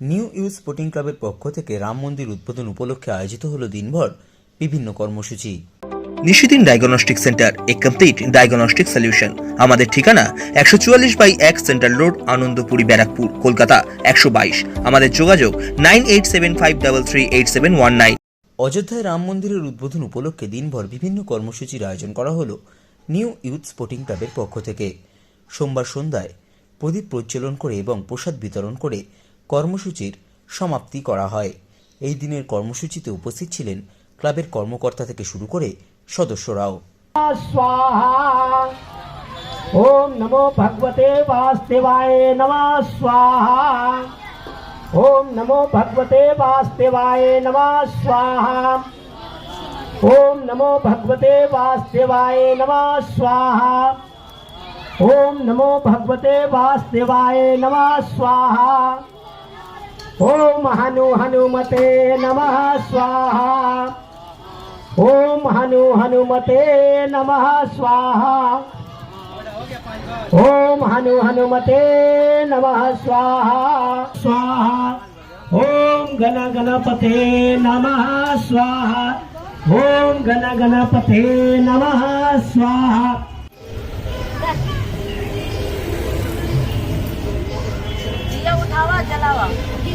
New you sporting ক্লাবের পক্ষ থেকে রাম মন্দির উদ্বোধন উপলক্ষে আয়োজিত হল দিনভর বিভিন্ন কর্মসূচি। Nishidin diagnostic centre a complete diagnostic solution. আমাদের ঠিকানা একশো চুয়াল্লিশ বাই এক সেন্ট্রাল রোড আনন্দপুরি ব্যারাকপুর কলকাতা একশো বাইশ। আমাদের যোগাযোগ nine eight seven five double three eight seven one nine. অযোধ্যায় রাম মন্দিরের উদ্বোধন উপলক্ষে দিনভর বিভিন্ন কর্মসূচির আয়োজন করা হলো নিউ ইউথ স্পোর্টিং ক্লাবের পক্ষ থেকে। সোমবার সন্ধ্যায় প্রদীপ প্রজ্বলন করে এবং প্রসাদ বিতরণ করে কর্মসূচির সমাপ্তি করা হয়। এই দিনের কর্মসূচিতে উপস্থিত ছিলেন ক্লাবের কর্মকর্তা থেকে শুরু করে সদস্যরাও। ওম নমো ভগবতে বাস্তেবায় নমা স্বাহা। ওম নমো ভগবতে বাস্তেবায় নমা স্বাহা। ওম নমো ভগবতে বাস্তেবায় নমা স্বাহা। ওম নমো ভগবতে বাস্তেবায় নমা স্বাহা। ओम हनु हनुमते नमः, स्वाहा। ओम हनु हनुमते नमः, स्वाहा। ओम हनु हनुमते नमः, स्वाहा। स्वाहा। ओम गण गणपते नमः, स्वाहा। ओम गण गणपते नमः, स्वाहा।